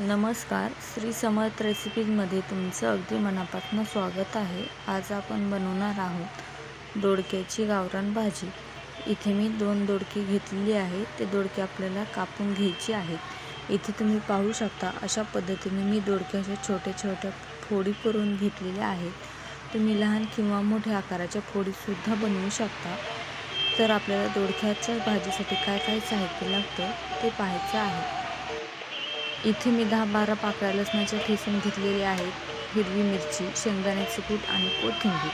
नमस्कार. श्री समर्थ रेसिपीजमध्ये तुमचं अगदी मनापासून स्वागत आहे. आज आपण बनवणार आहोत दोडक्याची गावरान भाजी. इथे मी दोन दोडकी घेतलेली आहे ते दोडके आपल्याला कापून घ्यायची आहेत. इथे तुम्ही पाहू शकता अशा पद्धतीने मी दोडक्याच्या छोट्या छोट्या फोडी करून घेतलेल्या आहेत. तुम्ही लहान किंवा मोठ्या आकाराच्या फोडीसुद्धा बनवू शकता. तर आपल्याला दोडक्याच्या भाजीसाठी काय काय साहित्य लागतं ते पाहायचं आहे. इथे मी दहा बारा पाकळ्या लसणाच्या ठेसून घेतलेले आहेत. हिरवी मिरची शेंगदाण्याचे कूट आणि कोथिंबीर.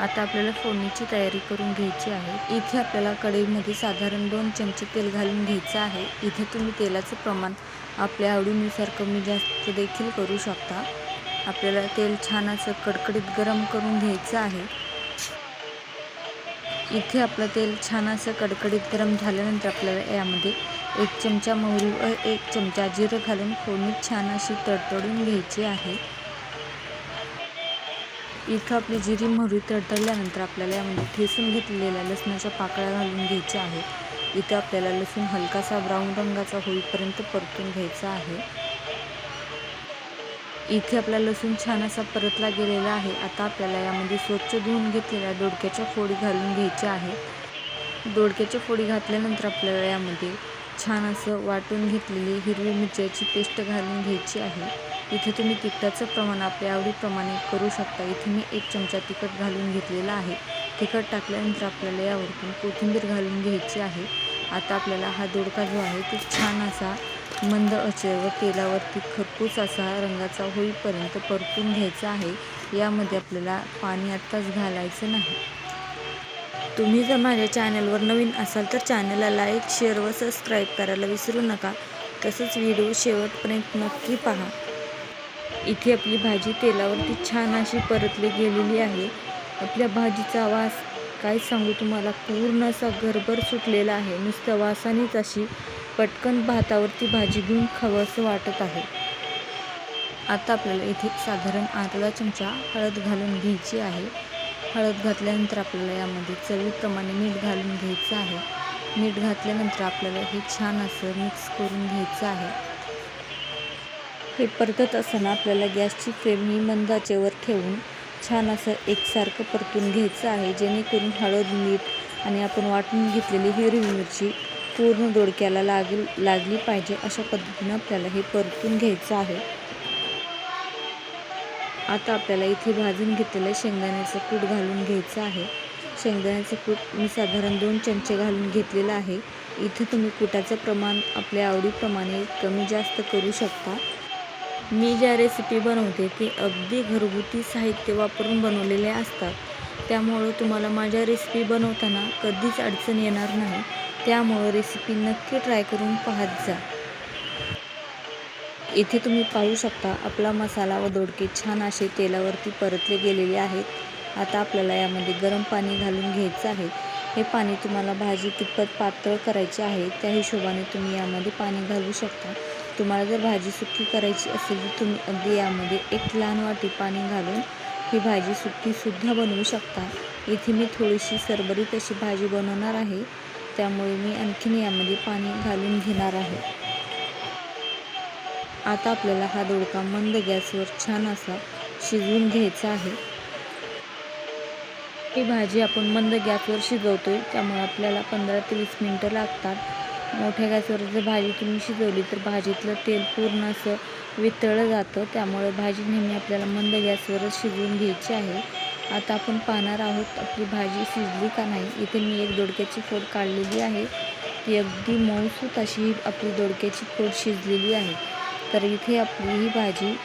आता आपल्याला फोडणीची तयारी करून घ्यायची आहे. इथे आपल्याला कढईमध्ये साधारण दोन चमचे तेल घालून घ्यायचं आहे. इथे तुम्ही तेलाचं प्रमाण आपल्या आवडीनुसार कमी जास्त देखील करू शकता. आपल्याला तेल छान असं कडकडीत गरम करून घ्यायचं आहे. इथे आपलं तेल छान असं कडकडीत गरम झाल्यानंतर आपल्याला यामध्ये एक चमचा मोहरी व एक चमचा जिरं घालून फोडणी छान अशी तडतडून घ्यायची आहे. इथं आपली जिरी मोहरी तडतडल्यानंतर आपल्याला यामध्ये ठेसून घेतलेल्या लसणाच्या पाकळ्या घालून घ्यायच्या आहेत. इथं आपल्याला लसूण हलकासा ब्राऊन रंगाचा होईपर्यंत परतून घ्यायचा आहे. इथे आपला लसूण छान असा परतला गेलेला आहे. आता आपल्याला यामध्ये स्वच्छ धुवून घेतलेल्या दोडक्याच्या फोडी घालून घ्यायच्या आहे दोडक्याच्या फोडी घातल्यानंतर आपल्याला यामध्ये छान असं वाटून घेतलेली हिरवी मिरच्याची पेस्ट घालून घ्यायची आहे. इथे तुम्ही तिखटाचं प्रमाण आपल्या आवडीप्रमाणे करू शकता. इथे मी एक चमचा तिखट घालून घेतलेला आहे. तिखट टाकल्यानंतर आपल्याला यावरतून कोथिंबीर घालून घ्यायची आहे. आता आपल्याला हा दोडका जो आहे तो छान असा मंद व तेलावरती खरपूस असा रंगाचा होईपर्यंत परतून घ्यायचा आहे. यामध्ये आपल्याला पाणी आत्ताच घालायचं नाही. तुम्ही जर माझ्या चॅनलवर नवीन असाल तर चॅनलला लाईक शेअर व सबस्क्राईब करायला विसरू नका. तसंच व्हिडिओ शेवटपर्यंत नक्की पहा. इथे आपली भाजी तेलावरती छान अशी परतली गेलेली आहे. आपल्या भाजीचा वास काय सांगू तुम्हाला पूर्ण असा घरभर सुटलेला आहे. नुसत्या वासानेच अशी पटकन भातावरती भाजी घेऊन खावं असं वाटत आहे. आता आपल्याला इथे साधारण अर्धा चमचा हळद घालून घ्यायची आहे. हळद घातल्यानंतर आपल्याला यामध्ये चवीप्रमाणे मीठ घालून घ्यायचं आहे. मीठ घातल्यानंतर आपल्याला हे छान असं मिक्स करून घ्यायचं आहे. हे परतत असताना आपल्याला गॅसची फ्लेम ही मंदाचेवर ठेवून छान असं एकसारखं परतून घ्यायचं आहे. जेणेकरून हळद मीठ आणि आपण वाटून घेतलेली हिरवी मिरची पूर्ण दोडक्याला लागली लागली पाहिजे अशा पद्धतीनं आपल्याला हे परतून घ्यायचं आहे. आता आपल्याला इथे भाजून घेतलेलं शेंगदाण्याचं कूट घालून घ्यायचं आहे. शेंगदाण्याचं कूट मी साधारण दोन चमचे घालून घेतलेलं आहे. इथे तुम्ही कुटाचं प्रमाण आपल्या आवडीप्रमाणे कमी जास्त करू शकता. मी ज्या रेसिपी बनवते ते अगदी घरगुती साहित्य वापरून बनवलेले असतात. त्यामुळं तुम्हाला माझ्या रेसिपी बनवताना कधीच अडचण येणार नाही. त्यामुळं रेसिपी नक्की ट्राय करून पाहत जा. इथे तुम्ही पाहू शकता आपला मसाला व दोडके छान असे तेलावरती परतले गेलेले आहेत. आता आपल्याला यामध्ये गरम पाणी घालून घ्यायचं आहे. हे पाणी तुम्हाला भाजी तिप्पत पातळ करायची आहे त्या हिशोबाने तुम्ही यामध्ये पाणी घालू शकता. तुम्हाला जर भाजी सुकी करायची असेल तर तुम्ही अगदी यामध्ये एक लहान वाटी पाणी घालून ही भाजी सुक्कीसुद्धा बनवू शकता. इथे मी थोडीशी सरबरीत अशी भाजी बनवणार आहे. त्यामुळे मी आणखीन यामध्ये पाणी घालून घेणार आहे. आता आपल्याला हा दोडका मंद गॅसवर छान असा शिजवून घ्यायचा आहे. ही भाजी आपण मंद गॅसवर शिजवतो आहे त्यामुळे आपल्याला पंधरा ते वीस मिनटं लागतात. मोठ्या गॅसवर जर भाजी तुम्ही शिजवली तर भाजीतलं तेल पूर्ण असं वितळलं जातं त्यामुळे भाजी नेहमी आपल्याला मंद गॅसवरच शिजवून घ्यायची आहे. आता आपण पाहणार आहोत आपली भाजी शिजली का नाही. इथे मी एक दोडक्याची फोड काढलेली आहे. ती अगदी मऊसूत अशी आपली दोडक्याची फोड शिजलेली आहे. तर इथे आपली ही भाजी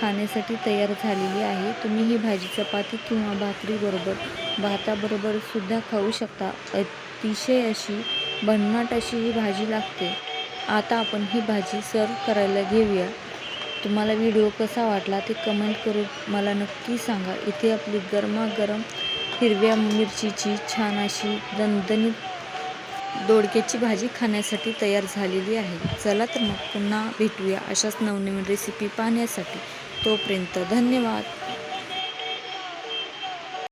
खाण्यासाठी तयार झालेली आहे. तुम्ही ही भाजी चपाती किंवा भाकरीबरोबर भाताबरोबर सुद्धा खाऊ शकता. अतिशय अशी भन्नाट अशी ही भाजी लागते. आता आपण ही भाजी सर्व करायला घेऊया. तुम्हाला व्हिडिओ कसा वाटला ते कमेंट करून मला नक्की सांगा. इथे आपली गरमागरम हिरव्या मिरचीची छान अशी दणदणीत दोडक्याची भाजी खाण्यासाठी तयार झालेली आहे. चला तर मग पुन्हा भेटूया अशाच नवनवीन रेसिपी पाहण्यासाठी. तोपर्यंत धन्यवाद.